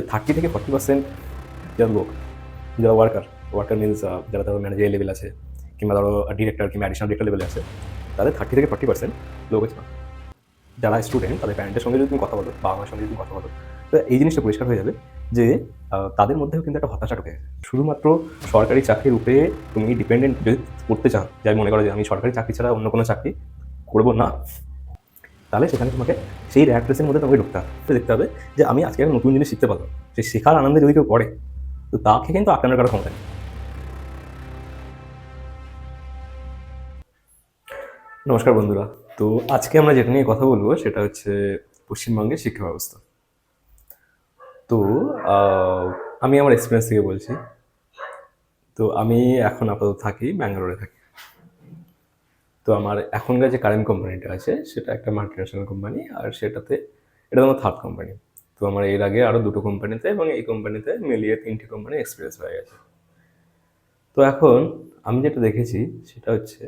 যে থার্টি থেকে forty percent যারা লোক, যারা ওয়ার্কার ওয়ার্কার মিনস যারা ধরো ম্যানেজার লেভেল আছে, কিংবা ধরো ডিরেক্টর কিংবা অ্যাডিশনাল ডিরেক্টর লেভেলে আছে, তাদের থার্টি থেকে ফর্টি পার্সেন্ট লোক আছে। যারা স্টুডেন্ট তাদের প্যারেন্টের সঙ্গে যদি তুমি কথা বলো, বাবা মার সঙ্গে যদি তুমি কথা বলো, তো এই জিনিসটা পরিষ্কার হয়ে যাবে যে তাদের মধ্যেও কিন্তু একটা হতাশা ঢুকে। শুধুমাত্র সরকারি চাকরির উপরে তুমি ডিপেন্ডেন্ট যদি করতে চাও যাই মনে করো যে আমি সরকারি চাকরি ছাড়া অন্য কোনো চাকরি করব না তাহলে সেখানে তোমাকে সেই র্যাট রেসের মধ্যে তোমাকে ঢুকতে হবে। দেখতে হবে যে আমি আজকে একটা নতুন জিনিস শিখতে পারলাম সেই শেখার আনন্দে যদি কেউ করে, তো তাকে কিন্তু আক্রান্ত করার ক্ষমতা নেই। নমস্কার বন্ধুরা। তো আজকে আমরা যেটা নিয়ে কথা বলব, সেটা হচ্ছে পশ্চিমবঙ্গের শিক্ষা ব্যবস্থা। তো আমি আমার এক্সপিরিয়েন্স থেকে বলছি। তো আমি এখন আপাতত থাকি ব্যাঙ্গালোরে থাকি। তো আমার এখনকার যে কারেন্ট কোম্পানিটা আছে, সেটা একটা মাল্টিন্যাশনাল কোম্পানি আর সেটাতে, এটা আমার থার্ড কোম্পানি তো আমার এর আগে আরও দুটো কোম্পানিতে এবং এই কোম্পানিতে মিলিয়ে তিনটি কোম্পানি এক্সপিরিয়েন্স হয়ে গেছে। তো এখন আমি যেটা দেখেছি, সেটা হচ্ছে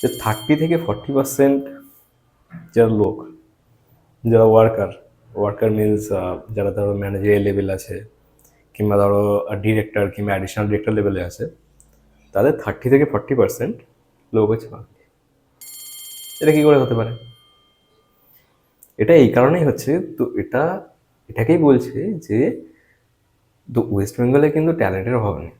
যে থার্টি থেকে ফর্টি পার্সেন্ট যারা লোক, যারা ওয়ার্কার ওয়ার্কার মিনস যারা ধরো ম্যানেজারিয়াল লেভেল আছে, কিংবা ধরো ডিরেক্টর কিংবা অ্যাডিশনাল ডিরেক্টর লেভেলে আছে, তাদের থার্টি থেকে ফর্টি পার্সেন্ট লোক হচ্ছে বাঙালি এটা কী করে হতে পারে? এটা এই কারণেই হচ্ছে, তো এটা, এটাকেই বলছে যে ওয়েস্ট বেঙ্গলে কিন্তু ট্যালেন্টের অভাব নেই।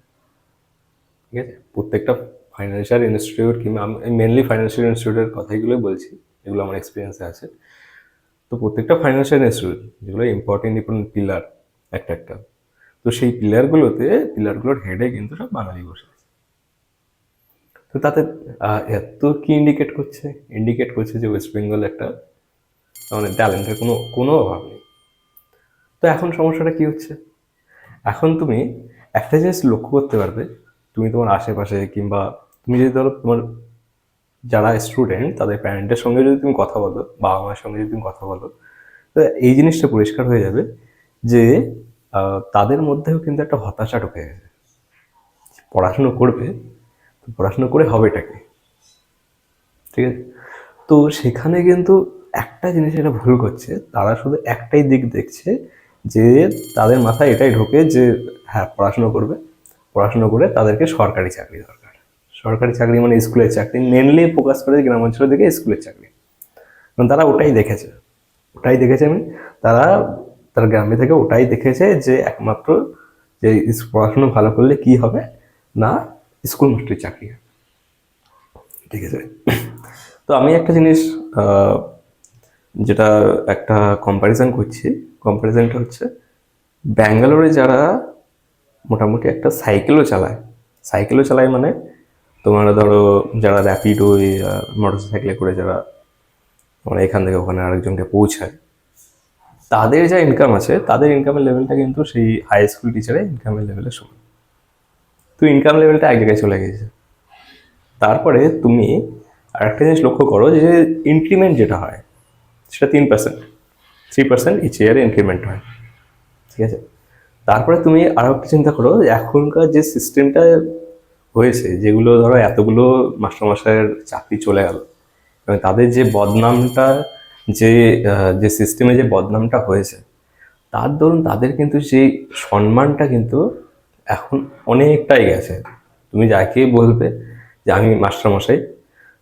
ঠিক আছে? প্রত্যেকটা ফাইন্যান্সিয়াল ইনস্টিটিউট কিংবা আমি মেনলি ফাইন্যান্সিয়াল ইনস্টিটিউটের কথাইগুলোই বলছি, যেগুলো আমার এক্সপিরিয়েন্সে আছে। তো প্রত্যেকটা ফাইন্যান্সিয়াল ইনস্টিটিউট যেগুলো ইম্পর্টেন্ট ইম্পর্টেন্ট পিলার একটা একটা। তো সেই পিলারগুলোতে পিলারগুলোর হেডে কিন্তু সব বাঙালি বসে আছে। তো তাতে এত কি ইন্ডিকেট করছে? ইন্ডিকেট করছে যে ওয়েস্ট বেঙ্গল একটা মানে ট্যালেন্টের কোনো কোনো অভাব নেই। তো এখন সমস্যাটা কি হচ্ছে? এখন তুমি একটা জিনিস লক্ষ্য করতে পারবে, তুমি তোমার আশেপাশে কিংবা তুমি যদি ধরো তোমার যারা স্টুডেন্ট তাদের প্যারেন্টের সঙ্গে যদি তুমি কথা বলো, বাবা মায়ের সঙ্গে যদি তুমি কথা বলো, তো এই জিনিসটা পরিষ্কার হয়ে যাবে যে তাদের মধ্যেও কিন্তু একটা হতাশা ঢুকে গেছে। পড়াশুনো করবে পড়াশুনো করে হবেটা কি? ঠিক আছে? তো সেখানে কিন্তু একটা জিনিস এটা ভুল করছে, তারা শুধু একটাই দিক দেখছে যে তাদের মাথায় এটাই ঢোকে যে হ্যাঁ পড়াশুনো করবে। পড়াশুনো করে তাদেরকে সরকারি চাকরি দরকার। সরকারি চাকরি মানে স্কুলের চাকরি মেনলি ফোকাস করে গ্রাম অঞ্চলের দিকে স্কুলের চাকরি। কারণ তারা ওটাই দেখেছে। ওটাই দেখেছে আমি তারা, তার গ্রামে থেকে ওটাই দেখেছে যে একমাত্র যে পড়াশুনো ভালো করলে কি হবে? না স্কুল মাস্টারের চাকরি। ঠিক আছে? তো আমি একটা জিনিস যেটা একটা কম্প্যারিজন করছি। কম্প্যারিজনটা হচ্ছে, ব্যাঙ্গালোরে যারা মোটামুটি একটা সাইকেলও চালায়। সাইকেলও চালায় মানে তোমার ধরো, যারা র্যাপিড ওই মোটর সাইকেলে করে যারা মানে এখান থেকে ওখানে আরেকজনকে পৌঁছায়, তাদের যা ইনকাম আছে, তাদের ইনকামের লেভেলটা কিন্তু সেই হাই স্কুল টিচারের ইনকামের লেভেলের সমান। তো ইনকাম লেভেলটা এক জায়গায় চলে গেছে। তারপরে তুমি আরেকটা জিনিস লক্ষ্য করো যে ইনক্রিমেন্ট যেটা হয়, সেটা তিন পার্সেন্ট থ্রি পার্সেন্ট ইচ ইয়ারে ইনক্রিমেন্ট হয়। ঠিক আছে? তারপরে তুমি আরও একটা চিন্তা করো এখনকার যে সিস্টেমটা হয়েছে, যেগুলো ধরো এতগুলো মাস্টারমশাইয়ের চাকরি চলে গেল, এবং তাদের যে বদনামটা, যে যে সিস্টেমে যে বদনামটা হয়েছে, তার দরুন তাদের কিন্তু সেই সম্মানটা কিন্তু এখন অনেকটাই গেছে। তুমি যাকে বলবে যে আমি মাস্টারমশাই,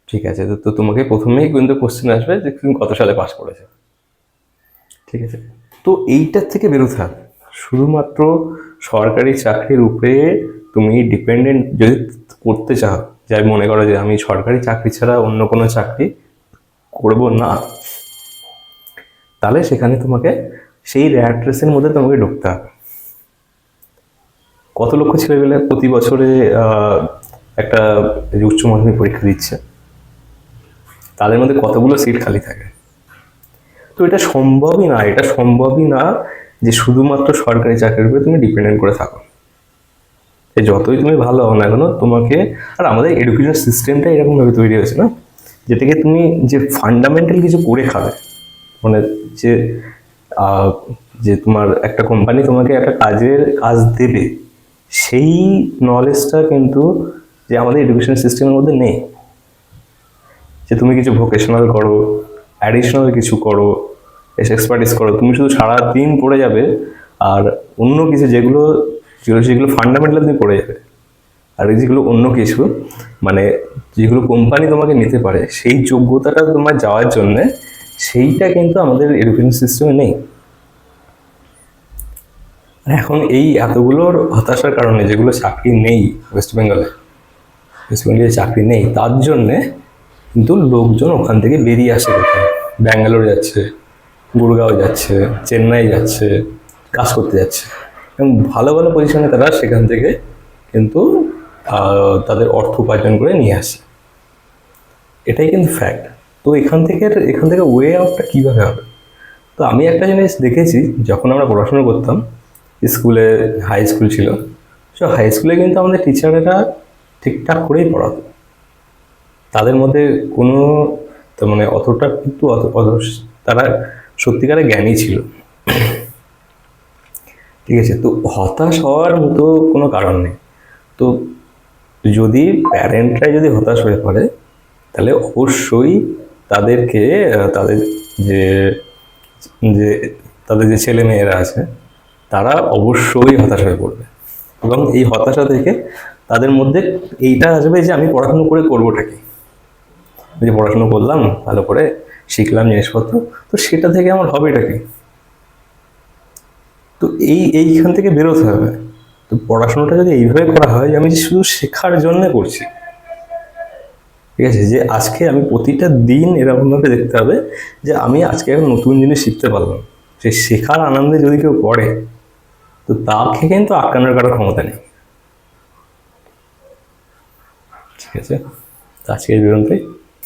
ঠিক আছে? তো তোমাকে প্রথমেই কিন্তু কোশ্চেন আসবে যে তুমি কত সালে পাস করেছে। ঠিক আছে? তো এইটার থেকে বেরোতে হবে শুধুমাত্র সরকারি চাকরির উপরে তুমি ডিপেন্ডেন্ট যদি করতে চাও যাই মনে করো যে আমি সরকারি চাকরি ছাড়া অন্য কোনো চাকরি করব না, তাহলে সেখানে তোমাকে সেই র্যাট রেসের মধ্যে তোমাকে ঢুকতে হবে। কত লক্ষ ছেলেবেলে প্রতি বছরে একটা উচ্চ মাধ্যমিক পরীক্ষা দিচ্ছে? তাদের মধ্যে কতগুলো সিট খালি থাকে? তো এটা সম্ভবই না, এটা সম্ভবই না যে শুধুমাত্র সরকারি চাকরির উপরে তুমি ডিপেন্ডেন্ট করে থাকো। যতই তুমি ভালো হও না কেন, তোমাকে, আর আমাদের এডুকেশন সিস্টেমটা এরকমভাবে তৈরি হয়েছে না, যেটাকে তুমি যে ফান্ডামেন্টাল কিছু করে খাবে মানে যে যে তোমার একটা কোম্পানি তোমাকে একটা কাজের কাজ দেবে সেই নলেজটা কিন্তু যে আমাদের এডুকেশন সিস্টেমের মধ্যে নেই। যে তুমি কিছু ভোকেশনাল করো অ্যাডিশনাল কিছু করো এক্সপার্টিস করো, তুমি শুধু সারা দিন পড়ে যাবে আর অন্য কিছু যেগুলো যেগুলো ফান্ডামেন্টাল তুমি পড়ে যাবে। আর যেগুলো অন্য কিছু মানে যেগুলো কোম্পানি তোমাকে নিতে পারে, সেই যোগ্যতাটা তোমার যাওয়ার জন্যে সেইটা কিন্তু আমাদের এডুকেশন সিস্টেমে নেই। এখন এই এতগুলোর হতাশার কারণে যেগুলো চাকরি নেই ওয়েস্ট বেঙ্গলে ওয়েস্ট বেঙ্গলে চাকরি নেই, তার জন্যে কিন্তু লোকজন ওখান থেকে বেরিয়ে আসে কোথায়? ব্যাঙ্গালোর যাচ্ছে, গুরগাঁও যাচ্ছে, চেন্নাই যাচ্ছে, কাজ করতে যাচ্ছে। এবং ভালো ভালো পজিশনে তারা সেখান থেকে কিন্তু তাদের অর্থ উপার্জন করে নিয়ে আসে। এটাই কিন্তু ফ্যাক্ট তো এখান থেকে এখান থেকে ওয়ে আউটটা কীভাবে হবে? তো আমি একটা জিনিস দেখেছি, যখন আমরা পড়াশোনা করতাম স্কুলে হাই স্কুল ছিল। সো হাই স্কুলে কিন্তু আমাদের টিচারেরা ঠিকঠাক করেই পড়াতো। তাদের মধ্যে কোনো মানে অতটা কিন্তু তারা সত্যিকারের জ্ঞানী ছিল। ঠিক আছে, তো হতাশ হওয়ার মতো কোনো কারণ নেই। তো যদি প্যারেন্টরাই যদি হতাশ হয়ে পড়ে, তাহলে অবশ্যই তাদেরকে তাদের যে যে, তাদের যে ছেলে মেয়েরা আছে তারা অবশ্যই হতাশ হয়ে পড়বে। এবং এই হতাশা থেকে তাদের মধ্যে এইটা আসবে যে আমি পড়াশুনো করে করবোটা কি? যে পড়াশুনো করলাম, ভালো করে শিখলাম জিনিসপত্র, তো সেটা থেকে আমার হবেটা কি? তো এই, এইখান থেকে বেরোতে হবে। তো পড়াশোনাটা যদি এইভাবে করা হয় যে আমি শুধু শেখার জন্য করছি, ঠিক আছে, যে আজকে আমি প্রতিটা দিন এরকমভাবে দেখতে হবে যে আমি আজকে নতুন জিনিস শিখতে পারলাম। সে শেখার আনন্দে যদি কেউ পড়ে তো তাকে কিন্তু আটকানোর কারও ক্ষমতা নেই। ঠিক আছে? আজকের পর্যন্তই।